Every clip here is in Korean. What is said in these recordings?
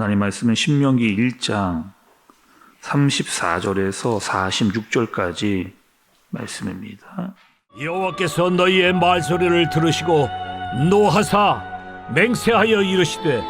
하나님 말씀은 신명기 1장 34절에서 46절까지 말씀입니다. 여호와께서 너희의 말소리를 들으시고 노하사 맹세하여 이르시되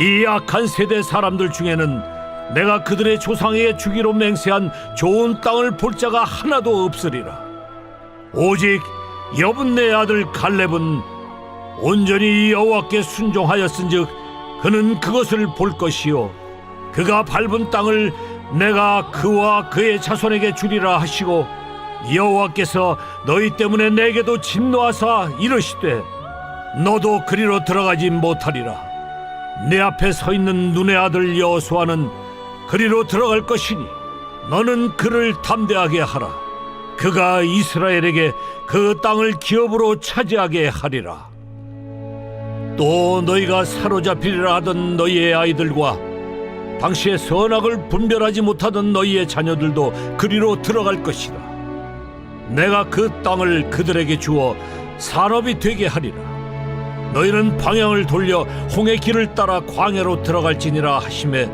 이 악한 세대 사람들 중에는 내가 그들의 조상에게 주기로 맹세한 좋은 땅을 볼 자가 하나도 없으리라 오직 여분네 아들 갈렙은 온전히 여호와께 순종하였은즉 그는 그것을 볼 것이요. 그가 밟은 땅을 내가 그와 그의 자손에게 주리라 하시고 여호와께서 너희 때문에 내게도 진노하사 이르시되 너도 그리로 들어가지 못하리라. 내 앞에 서 있는 눈의 아들 여호수아는 그리로 들어갈 것이니 너는 그를 담대하게 하라. 그가 이스라엘에게 그 땅을 기업으로 차지하게 하리라 또 너희가 사로잡히리라 하던 너희의 아이들과 당시에 선악을 분별하지 못하던 너희의 자녀들도 그리로 들어갈 것이다 내가 그 땅을 그들에게 주어 산업이 되게 하리라. 너희는 방향을 돌려 홍해 길을 따라 광야로 들어갈지니라 하심에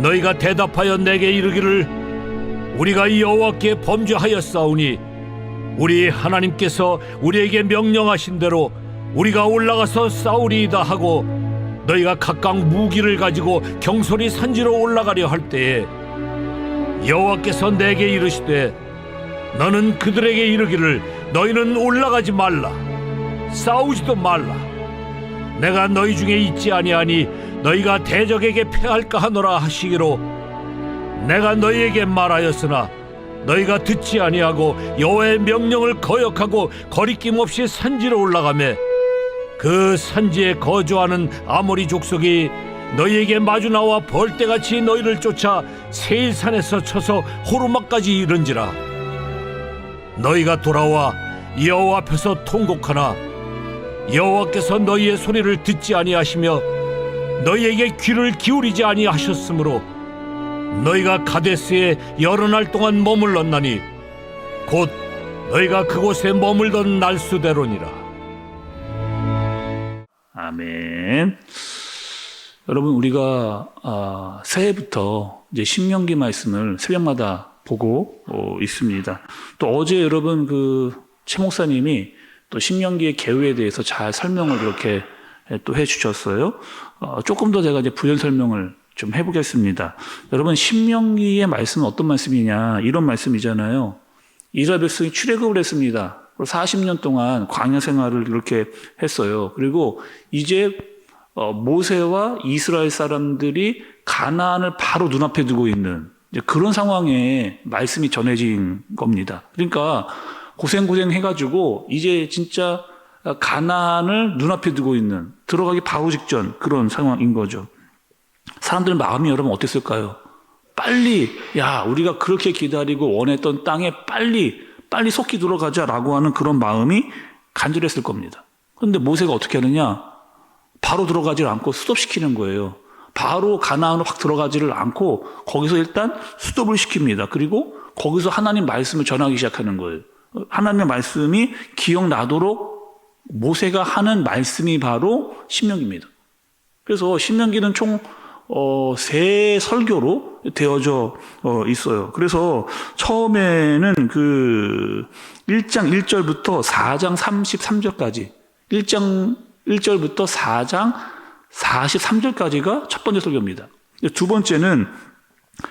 너희가 대답하여 내게 이르기를 우리가 여호와께 범죄하였사오니 우리 하나님께서 우리에게 명령하신 대로 우리가 올라가서 싸우리이다 하고 너희가 각각 무기를 가지고 경솔이 산지로 올라가려 할 때에 여호와께서 내게 이르시되 너는 그들에게 이르기를 너희는 올라가지 말라 싸우지도 말라. 내가 너희 중에 있지 아니하니 너희가 대적에게 패할까 하노라 하시기로 내가 너희에게 말하였으나 너희가 듣지 아니하고 여호와의 명령을 거역하고 거리낌 없이 산지로 올라가매 그 산지에 거주하는 아모리 족속이 너희에게 마주 나와 벌떼같이 너희를 쫓아 세일산에서 쳐서 호르막까지 이른지라. 너희가 돌아와 여호와 앞에서 통곡하나 여호와께서 너희의 소리를 듣지 아니하시며 너희에게 귀를 기울이지 아니하셨으므로 너희가 가데스에 여러 날 동안 머물렀나니 곧 너희가 그곳에 머물던 날수대로니라 아멘. 여러분 우리가 아, 새해부터 이제 신명기 말씀을 새벽마다 보고 어, 있습니다. 또 어제 여러분 그 최 목사님이 또 신명기의 개요에 대해서 잘 설명을 이렇게 또 해주셨어요. 어, 조금 더 제가 이제 부연 설명을 좀 해보겠습니다. 여러분 신명기의 말씀은 어떤 말씀이냐 이런 말씀이잖아요. 이스라엘 백성이 출애굽을 했습니다. 40년 동안 광야 생활을 이렇게 했어요. 그리고 이제 어, 모세와 이스라엘 사람들이 가나안을 바로 눈앞에 두고 있는 그런 상황에 말씀이 전해진 겁니다. 그러니까 고생고생 해가지고 이제 진짜 가나안을 눈앞에 두고 있는 들어가기 바로 직전 그런 상황인 거죠. 사람들 마음이 여러분 어땠을까요? 빨리 야 우리가 그렇게 기다리고 원했던 땅에 빨리 빨리 속히 들어가자라고 하는 그런 마음이 간절했을 겁니다. 그런데 모세가 어떻게 하느냐? 바로 들어가지를 않고 스톱시키는 거예요. 바로 가나안으로 확 들어가지를 않고 거기서 일단 스톱을 시킵니다. 그리고 거기서 하나님 말씀을 전하기 시작하는 거예요. 하나님의 말씀이 기억나도록 모세가 하는 말씀이 바로 신명기입니다. 그래서 신명기는 총 어, 세 설교로 되어져 어, 있어요. 그래서 처음에는 그 1장 1절부터 4장 33절까지 1장 1절부터 4장 43절까지가 첫 번째 설교입니다. 두 번째는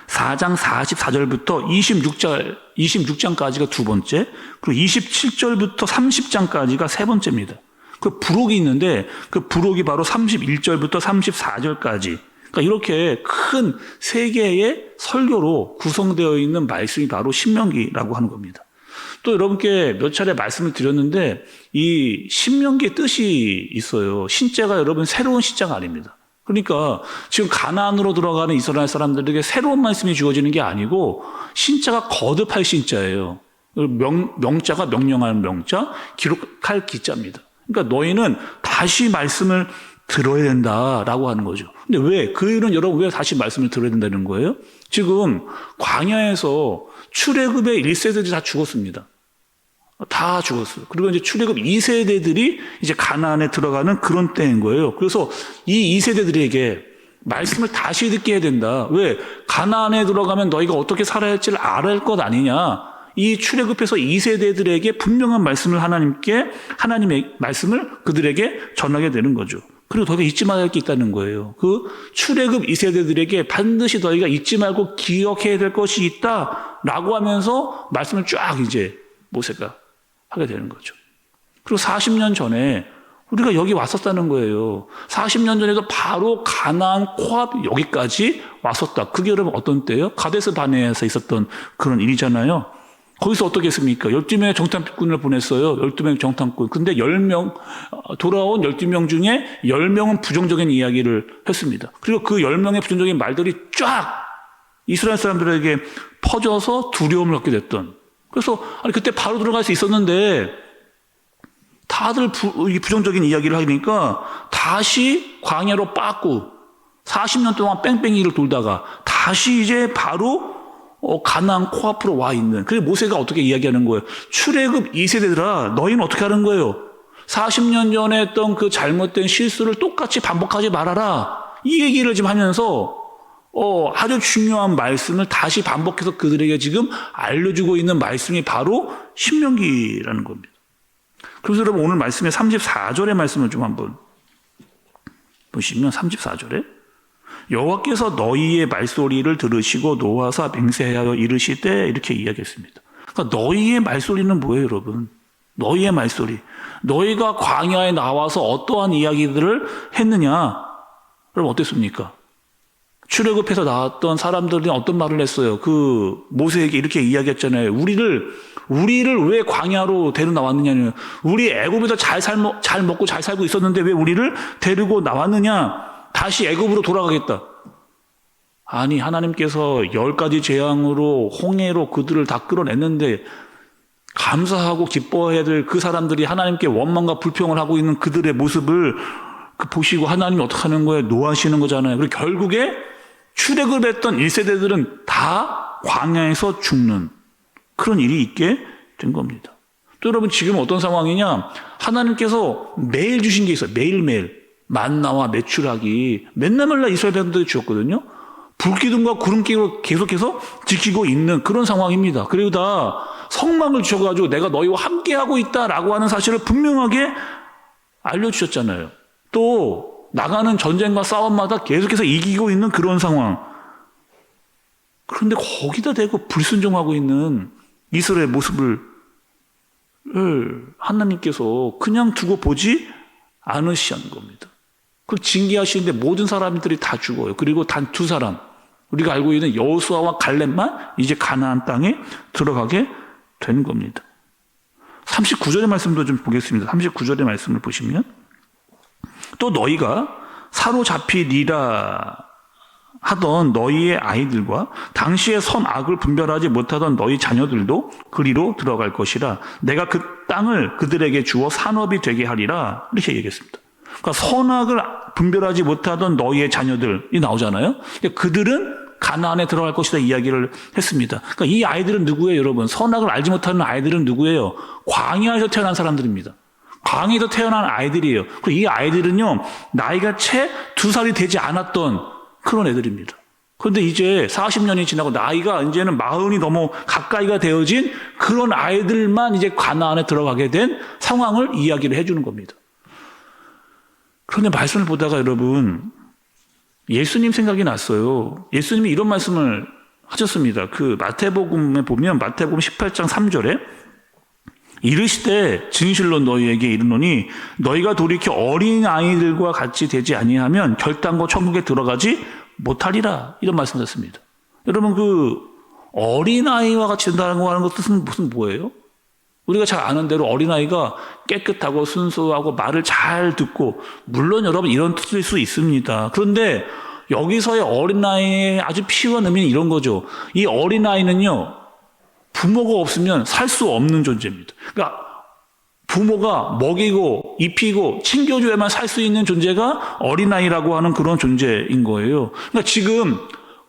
4장 44절부터 26절, 26장까지가 두 번째, 그리고 27절부터 30장까지가 세 번째입니다. 그 부록이 있는데 그 부록이 바로 31절부터 34절까지 그러니까 이렇게 큰 세 개의 설교로 구성되어 있는 말씀이 바로 신명기라고 하는 겁니다. 또 여러분께 몇 차례 말씀을 드렸는데 이 신명기의 뜻이 있어요. 신자가 여러분 새로운 신자가 아닙니다. 그러니까 지금 가나안으로 들어가는 이스라엘 사람들에게 새로운 말씀이 주어지는 게 아니고 신자가 거듭할 신자예요. 명, 명자가 명령하는 명자, 기록할 기자입니다. 그러니까 너희는 다시 말씀을 들어야 된다라고 하는 거죠. 근데 왜? 그 일은 여러분 왜 다시 말씀을 들어야 된다는 거예요? 지금 광야에서 출애굽의 1세대들이 다 죽었습니다. 다 죽었어요. 그리고 이제 출애굽 2세대들이 이제 가나안에 들어가는 그런 때인 거예요. 그래서 이 2세대들에게 말씀을 다시 듣게 해야 된다. 왜? 가나안에 들어가면 너희가 어떻게 살아야 할지를 알아야 할 것 아니냐. 이 출애굽해서 2세대들에게 분명한 말씀을 하나님께 하나님의 말씀을 그들에게 전하게 되는 거죠. 그리고 너희가 잊지 말아야 할 게 있다는 거예요. 그 출애굽 2세대들에게 반드시 너희가 잊지 말고 기억해야 될 것이 있다라고 하면서 말씀을 쫙 이제 모세가 하게 되는 거죠. 그리고 40년 전에 우리가 여기 왔었다는 거예요. 40년 전에도 바로 가나안 코앞 여기까지 왔었다. 그게 여러분 어떤 때예요? 가데스 바네에서 있었던 그런 일이잖아요. 거기서 어떻게 했습니까? 12명의 정탐꾼을 보냈어요. 12명의 정탐꾼. 근데 10명, 어, 돌아온 12명 중에 10명은 부정적인 이야기를 했습니다. 그리고 그 10명의 부정적인 말들이 쫙 이스라엘 사람들에게 퍼져서 두려움을 갖게 됐던. 그래서, 아니, 그때 바로 들어갈 수 있었는데, 다들 부, 이 부정적인 이야기를 하니까 다시 광야로 빠꾸 40년 동안 뺑뺑이를 돌다가 다시 이제 바로 어, 가나안 코앞으로 와 있는. 그래서 모세가 어떻게 이야기하는 거예요? 출애굽 2세대들아 너희는 어떻게 하는 거예요? 40년 전에 했던 그 잘못된 실수를 똑같이 반복하지 말아라. 이 얘기를 지금 하면서 어, 아주 중요한 말씀을 다시 반복해서 그들에게 지금 알려주고 있는 말씀이 바로 신명기라는 겁니다. 그래서 여러분 오늘 말씀의 34절의 말씀을 좀 한번 보시면 34절에 여호와께서 너희의 말소리를 들으시고 노하사 맹세하여 이르시되 이렇게 이야기했습니다. 그러니까 너희의 말소리는 뭐예요, 여러분? 너희의 말소리. 너희가 광야에 나와서 어떠한 이야기들을 했느냐? 여러분 어땠습니까? 출애굽해서 나왔던 사람들이 어떤 말을 했어요? 그 모세에게 이렇게 이야기했잖아요. 우리를 우리를 왜 광야로 데려 나왔느냐는 우리 애굽에서 잘 살모, 잘 먹고 잘 살고 있었는데 왜 우리를 데리고 나왔느냐? 다시 애굽으로 돌아가겠다. 아니 하나님께서 열 가지 재앙으로 홍해로 그들을 다 끌어냈는데 감사하고 기뻐해야 될 그 사람들이 하나님께 원망과 불평을 하고 있는 그들의 모습을 그 보시고 하나님이 어떻게 하는 거예요? 노하시는 거잖아요. 그리고 결국에 출애굽했던 1세대들은 다 광야에서 죽는 그런 일이 있게 된 겁니다. 또 여러분 지금 어떤 상황이냐? 하나님께서 매일 주신 게 있어요. 매일매일. 만나와 매출하기. 맨날 맨날 이스라엘 백성들이 주었거든요. 불기둥과 구름기로 계속해서 지키고 있는 그런 상황입니다. 그리고 다 성막을 주셔가지고 내가 너희와 함께하고 있다라고 하는 사실을 분명하게 알려주셨잖아요. 또 나가는 전쟁과 싸움마다 계속해서 이기고 있는 그런 상황. 그런데 거기다 대고 불순종하고 있는 이스라엘 모습을 하나님께서 그냥 두고 보지 않으시는 겁니다. 그 징계하시는데 모든 사람들이 다 죽어요. 그리고 단 두 사람 우리가 알고 있는 여호수아와 갈렙만 이제 가나안 땅에 들어가게 된 겁니다. 39절의 말씀도 좀 보겠습니다. 39절의 말씀을 보시면 또 너희가 사로잡히리라 하던 너희의 아이들과 당시의 선악을 분별하지 못하던 너희 자녀들도 그리로 들어갈 것이라 내가 그 땅을 그들에게 주어 산업이 되게 하리라 이렇게 얘기했습니다. 그러니까 선악을 분별하지 못하던 너희의 자녀들이 나오잖아요. 그들은 가나안에 들어갈 것이다 이야기를 했습니다. 그러니까 이 아이들은 누구예요, 여러분? 선악을 알지 못하는 아이들은 누구예요? 광야에서 태어난 사람들입니다. 광야에서 태어난 아이들이에요. 그리고 이 아이들은요 나이가 채 두 살이 되지 않았던 그런 애들입니다. 그런데 이제 40년이 지나고 나이가 이제는 마흔이 넘어 가까이가 되어진 그런 아이들만 이제 가나안에 들어가게 된 상황을 이야기를 해주는 겁니다. 그런데 말씀을 보다가 여러분 예수님 생각이 났어요. 예수님이 이런 말씀을 하셨습니다. 그 마태복음에 보면 마태복음 18장 3절에 이르시되 진실로 너희에게 이르노니 너희가 돌이켜 어린 아이들과 같이 되지 아니하면 결단코 천국에 들어가지 못하리라 이런 말씀하셨습니다. 여러분 그 어린 아이와 같이 된다고 하는 것 뜻은 무슨 뭐예요? 우리가 잘 아는 대로 어린아이가 깨끗하고 순수하고 말을 잘 듣고, 물론 여러분 이런 뜻일 수 있습니다. 그런데 여기서의 어린아이의 아주 피와 의미는 이런 거죠. 이 어린아이는요, 부모가 없으면 살 수 없는 존재입니다. 그러니까 부모가 먹이고 입히고 챙겨줘야만 살 수 있는 존재가 어린아이라고 하는 그런 존재인 거예요. 그러니까 지금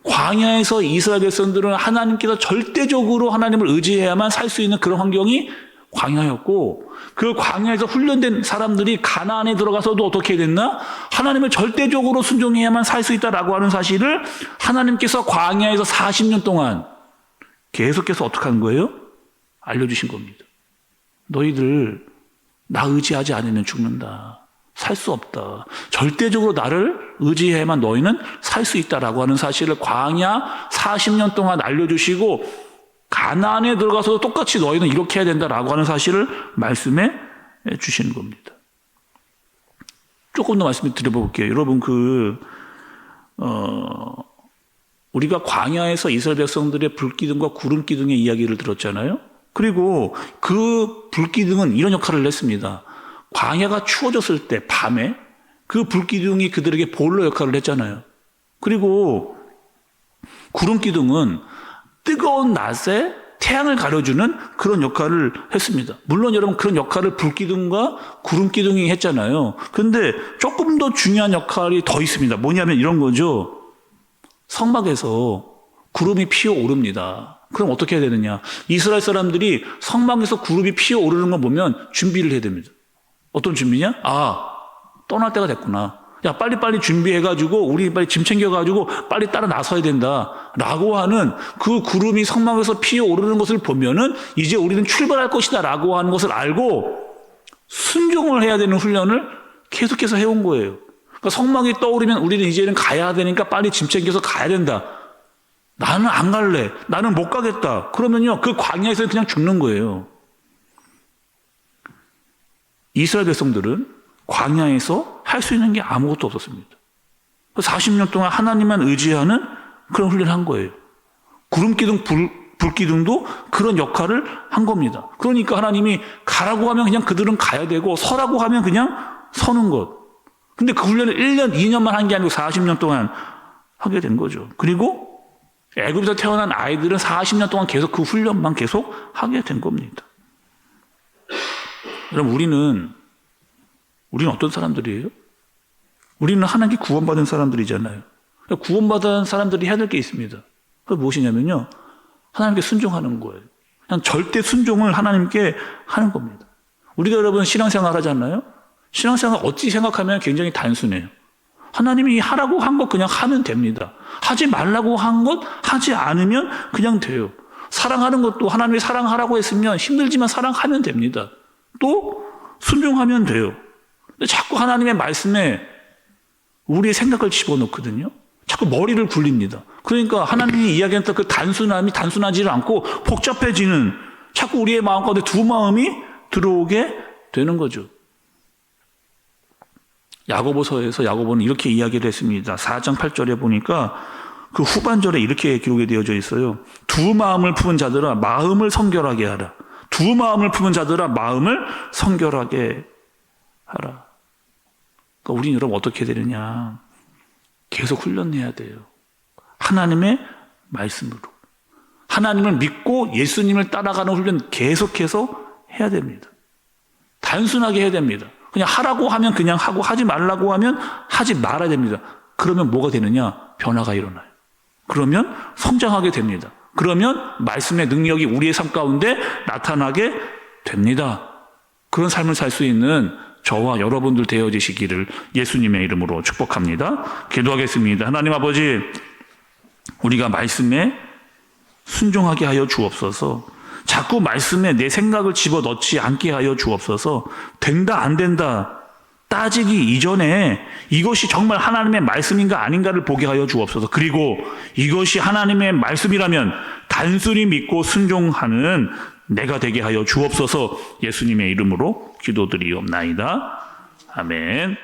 광야에서 이스라엘 백성들은 하나님께서 절대적으로 하나님을 의지해야만 살 수 있는 그런 환경이 광야였고 그 광야에서 훈련된 사람들이 가나안에 들어가서도 어떻게 됐나? 하나님을 절대적으로 순종해야만 살 수 있다라고 하는 사실을 하나님께서 광야에서 40년 동안 계속해서 어떻게 하는 거예요? 알려주신 겁니다. 너희들 나 의지하지 않으면 죽는다. 살 수 없다. 절대적으로 나를 의지해야만 너희는 살 수 있다라고 하는 사실을 광야 40년 동안 알려주시고 가나안에 들어가서도 똑같이 너희는 이렇게 해야 된다라고 하는 사실을 말씀해 주시는 겁니다. 조금 더 말씀을 드려볼게요. 여러분 그 어, 우리가 광야에서 이스라엘 백성들의 불기둥과 구름 기둥의 이야기를 들었잖아요. 그리고 그 불기둥은 이런 역할을 했습니다. 광야가 추워졌을 때 밤에 그 불기둥이 그들에게 볼로 역할을 했잖아요. 그리고 구름기둥은 뜨거운 낮에 태양을 가려주는 그런 역할을 했습니다. 물론 여러분 그런 역할을 불기둥과 구름기둥이 했잖아요. 근데 조금 더 중요한 역할이 더 있습니다. 뭐냐면 이런 거죠. 성막에서 구름이 피어오릅니다. 그럼 어떻게 해야 되느냐? 이스라엘 사람들이 성막에서 구름이 피어오르는 거 보면 준비를 해야 됩니다. 어떤 준비냐? 아, 떠날 때가 됐구나. 야, 빨리빨리 준비해가지고, 우리 빨리 짐 챙겨가지고, 빨리 따라 나서야 된다. 라고 하는 그 구름이 성막에서 피어 오르는 것을 보면은, 이제 우리는 출발할 것이다. 라고 하는 것을 알고, 순종을 해야 되는 훈련을 계속해서 해온 거예요. 그러니까 성막이 떠오르면 우리는 이제는 가야 되니까 빨리 짐 챙겨서 가야 된다. 나는 안 갈래. 나는 못 가겠다. 그러면요, 그 광야에서 그냥 죽는 거예요. 이스라엘 백성들은 광야에서 할 수 있는 게 아무것도 없었습니다. 40년 동안 하나님만 의지하는 그런 훈련을 한 거예요. 구름기둥, 불, 불기둥도 그런 역할을 한 겁니다. 그러니까 하나님이 가라고 하면 그냥 그들은 가야 되고 서라고 하면 그냥 서는 것. 근데 그 훈련을 1년, 2년만 한 게 아니고 40년 동안 하게 된 거죠. 그리고 애굽에서 태어난 아이들은 40년 동안 계속 그 훈련만 계속 하게 된 겁니다. 여러분, 우리는, 우리는 어떤 사람들이에요? 우리는 하나님께 구원받은 사람들이잖아요. 그러니까 구원받은 사람들이 해야 될 게 있습니다. 그게 무엇이냐면요. 하나님께 순종하는 거예요. 그냥 절대 순종을 하나님께 하는 겁니다. 우리가 여러분 신앙생활 하잖아요. 신앙생활 어찌 생각하면 굉장히 단순해요. 하나님이 하라고 한 것 그냥 하면 됩니다. 하지 말라고 한 것 하지 않으면 그냥 돼요. 사랑하는 것도 하나님이 사랑하라고 했으면 힘들지만 사랑하면 됩니다. 또 순종하면 돼요. 근데 자꾸 하나님의 말씀에 우리의 생각을 집어넣거든요. 자꾸 머리를 굴립니다. 그러니까 하나님이 이야기했던 그 단순함이 단순하지를 않고 복잡해지는 자꾸 우리의 마음 가운데 두 마음이 들어오게 되는 거죠. 야고보서에서 야고보는 이렇게 이야기를 했습니다. 4장 8절에 보니까 그 후반절에 이렇게 기록이 되어져 있어요. 두 마음을 품은 자들아 마음을 성결하게 하라. 두 마음을 품은 자들아 마음을 성결하게 하라. 그러니까 우리는 여러분 어떻게 되느냐? 계속 훈련해야 돼요. 하나님의 말씀으로. 하나님을 믿고 예수님을 따라가는 훈련 계속해서 해야 됩니다. 단순하게 해야 됩니다. 그냥 하라고 하면 그냥 하고 하지 말라고 하면 하지 말아야 됩니다. 그러면 뭐가 되느냐? 변화가 일어나요. 그러면 성장하게 됩니다. 그러면 말씀의 능력이 우리의 삶 가운데 나타나게 됩니다. 그런 삶을 살 수 있는 저와 여러분들 되어지시기를 예수님의 이름으로 축복합니다. 기도하겠습니다. 하나님 아버지, 우리가 말씀에 순종하게 하여 주옵소서. 자꾸 말씀에 내 생각을 집어 넣지 않게 하여 주옵소서. 된다, 안 된다. 따지기 이전에 이것이 정말 하나님의 말씀인가 아닌가를 보게 하여 주옵소서. 그리고 이것이 하나님의 말씀이라면 단순히 믿고 순종하는 내가 되게 하여 주옵소서. 예수님의 이름으로 기도드리옵나이다. 아멘.